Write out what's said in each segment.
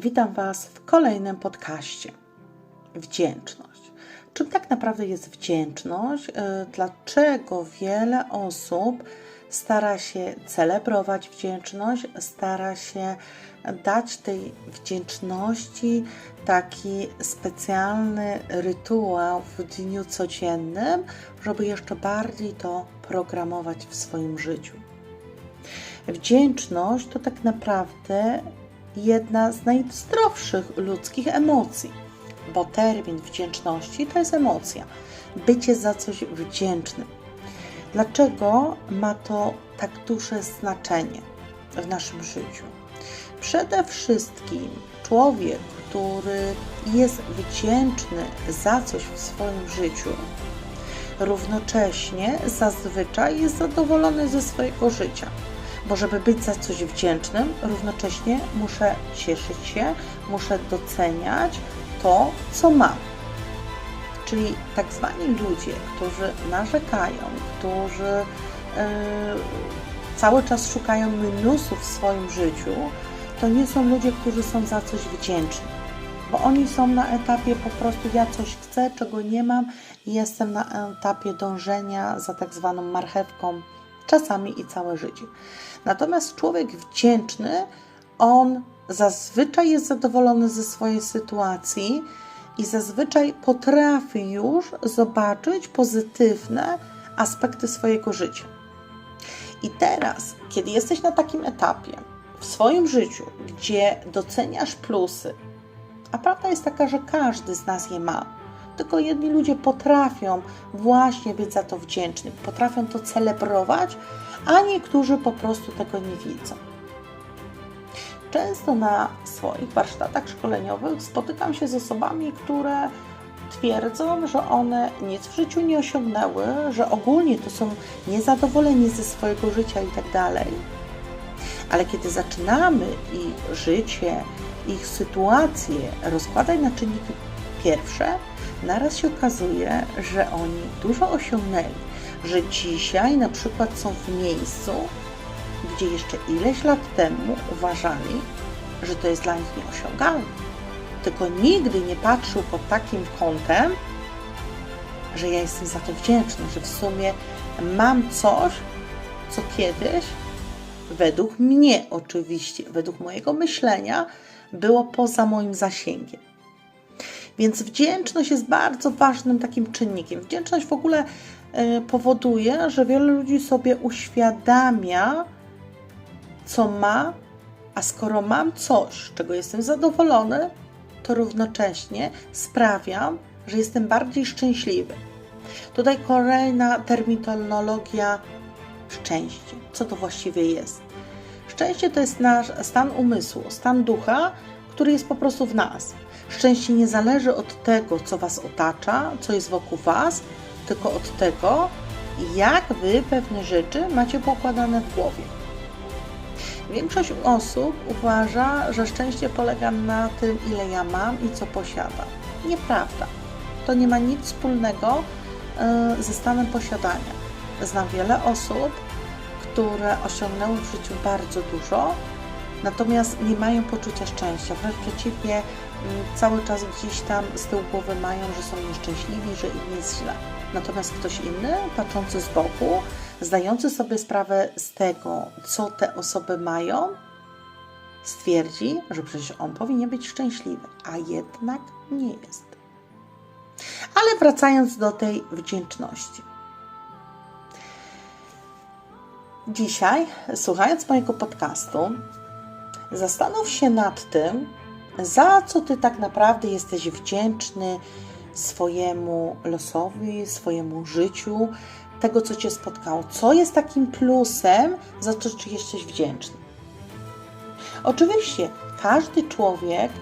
Witam Was w kolejnym podcaście. Wdzięczność. Czym tak naprawdę jest wdzięczność? E, dlaczego wiele osób stara się celebrować wdzięczność, stara się dać tej wdzięczności taki specjalny rytuał w dniu codziennym, żeby jeszcze bardziej to programować w swoim życiu. Wdzięczność to tak naprawdę jedna z najzdrowszych ludzkich emocji, bo termin wdzięczności to jest emocja, bycie za coś wdzięcznym. Dlaczego ma to tak duże znaczenie w naszym życiu? Przede wszystkim człowiek, który jest wdzięczny za coś w swoim życiu, równocześnie zazwyczaj jest zadowolony ze swojego życia bo żeby być za coś wdzięcznym, równocześnie muszę cieszyć się, muszę doceniać to, co mam. Czyli tak zwani ludzie, którzy narzekają, którzy yy, cały czas szukają minusów w swoim życiu, to nie są ludzie, którzy są za coś wdzięczni. Bo oni są na etapie po prostu ja coś chcę, czego nie mam i jestem na etapie dążenia za tak zwaną marchewką czasami i całe życie. Natomiast człowiek wdzięczny, on zazwyczaj jest zadowolony ze swojej sytuacji i zazwyczaj potrafi już zobaczyć pozytywne aspekty swojego życia. I teraz, kiedy jesteś na takim etapie w swoim życiu, gdzie doceniasz plusy, a prawda jest taka, że każdy z nas je ma, tylko jedni ludzie potrafią właśnie być za to wdzięczni, potrafią to celebrować, a niektórzy po prostu tego nie widzą. Często na swoich warsztatach szkoleniowych spotykam się z osobami, które twierdzą, że one nic w życiu nie osiągnęły, że ogólnie to są niezadowoleni ze swojego życia i tak dalej. Ale kiedy zaczynamy ich życie, ich sytuację rozkładać na czynniki pierwsze, naraz się okazuje, że oni dużo osiągnęli, że dzisiaj na przykład są w miejscu, gdzie jeszcze ileś lat temu uważali, że to jest dla nich nieosiągalne. Tylko nigdy nie patrzył pod takim kątem, że ja jestem za to wdzięczny, że w sumie mam coś, co kiedyś, według mnie oczywiście, według mojego myślenia, było poza moim zasięgiem. Więc wdzięczność jest bardzo ważnym takim czynnikiem. Wdzięczność w ogóle e, powoduje, że wiele ludzi sobie uświadamia, co ma, a skoro mam coś, czego jestem zadowolony, to równocześnie sprawiam, że jestem bardziej szczęśliwy. Tutaj kolejna terminologia szczęście. Co to właściwie jest? Szczęście to jest nasz stan umysłu, stan ducha, który jest po prostu w nas. Szczęście nie zależy od tego, co Was otacza, co jest wokół Was, tylko od tego, jak Wy pewne rzeczy macie pokładane w głowie. Większość osób uważa, że szczęście polega na tym, ile ja mam i co posiadam. Nieprawda. To nie ma nic wspólnego e, ze stanem posiadania. Znam wiele osób, które osiągnęły w życiu bardzo dużo, natomiast nie mają poczucia szczęścia. Wręcz przeciwnie, cały czas gdzieś tam z tyłu głowy mają, że są nieszczęśliwi, że im jest źle. Natomiast ktoś inny, patrzący z boku, zdający sobie sprawę z tego, co te osoby mają, stwierdzi, że przecież on powinien być szczęśliwy, a jednak nie jest. Ale wracając do tej wdzięczności. Dzisiaj, słuchając mojego podcastu, Zastanów się nad tym, za co ty tak naprawdę jesteś wdzięczny swojemu losowi, swojemu życiu, tego, co cię spotkało. Co jest takim plusem, za co jesteś wdzięczny? Oczywiście, każdy człowiek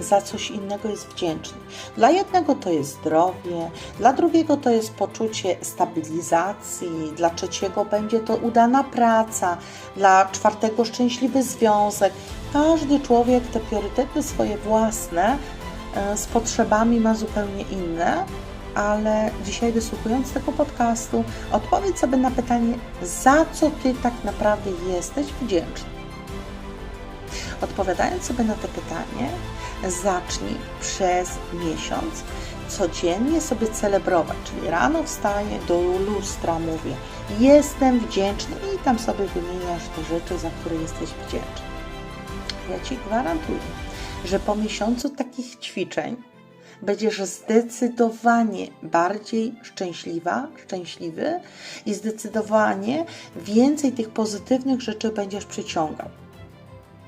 za coś innego jest wdzięczny. Dla jednego to jest zdrowie, dla drugiego to jest poczucie stabilizacji, dla trzeciego będzie to udana praca, dla czwartego szczęśliwy związek. Każdy człowiek te priorytety swoje własne e, z potrzebami ma zupełnie inne, ale dzisiaj wysłuchując tego podcastu, odpowiedz sobie na pytanie, za co Ty tak naprawdę jesteś wdzięczny. Odpowiadając sobie na to pytanie, zacznij przez miesiąc codziennie sobie celebrować, czyli rano wstaję, do lustra mówię, jestem wdzięczny i tam sobie wymieniasz te rzeczy, za które jesteś wdzięczny. Ja Ci gwarantuję, że po miesiącu takich ćwiczeń będziesz zdecydowanie bardziej szczęśliwa, szczęśliwy i zdecydowanie więcej tych pozytywnych rzeczy będziesz przyciągał.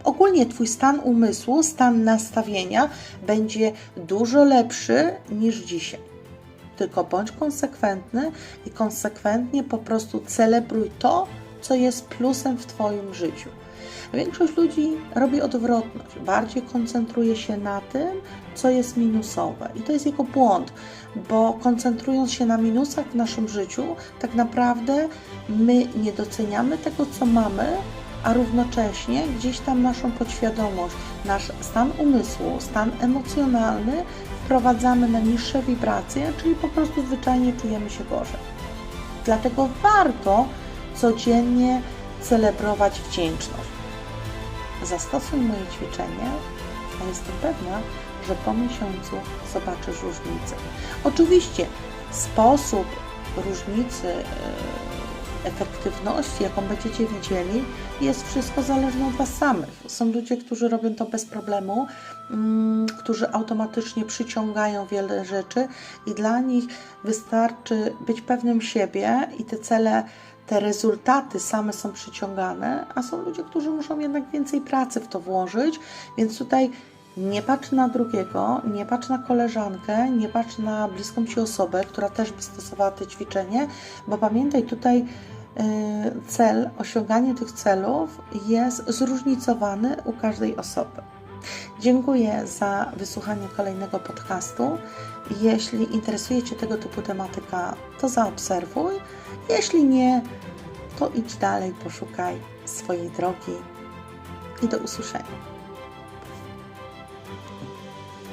Ogólnie Twój stan umysłu, stan nastawienia będzie dużo lepszy niż dzisiaj. Tylko bądź konsekwentny i konsekwentnie po prostu celebruj to, co jest plusem w Twoim życiu. Większość ludzi robi odwrotność, bardziej koncentruje się na tym, co jest minusowe. I to jest jego błąd, bo koncentrując się na minusach w naszym życiu, tak naprawdę my nie doceniamy tego, co mamy, a równocześnie gdzieś tam naszą podświadomość, nasz stan umysłu, stan emocjonalny wprowadzamy na niższe wibracje, czyli po prostu zwyczajnie czujemy się gorzej. Dlatego warto codziennie celebrować wdzięczność. Zastosuj moje ćwiczenie, a jestem pewna, że po miesiącu zobaczysz różnicę. Oczywiście sposób różnicy e, efektywności, jaką będziecie widzieli, jest wszystko zależne od Was samych. Są ludzie, którzy robią to bez problemu, mm, którzy automatycznie przyciągają wiele rzeczy i dla nich wystarczy być pewnym siebie i te cele te rezultaty same są przyciągane, a są ludzie, którzy muszą jednak więcej pracy w to włożyć, więc tutaj nie patrz na drugiego, nie patrz na koleżankę, nie patrz na bliską ci osobę, która też by stosowała to ćwiczenie, bo pamiętaj tutaj y, cel, osiąganie tych celów jest zróżnicowany u każdej osoby. Dziękuję za wysłuchanie kolejnego podcastu. Jeśli interesuje Cię tego typu tematyka, to zaobserwuj. Jeśli nie, to idź dalej, poszukaj swojej drogi i do usłyszenia.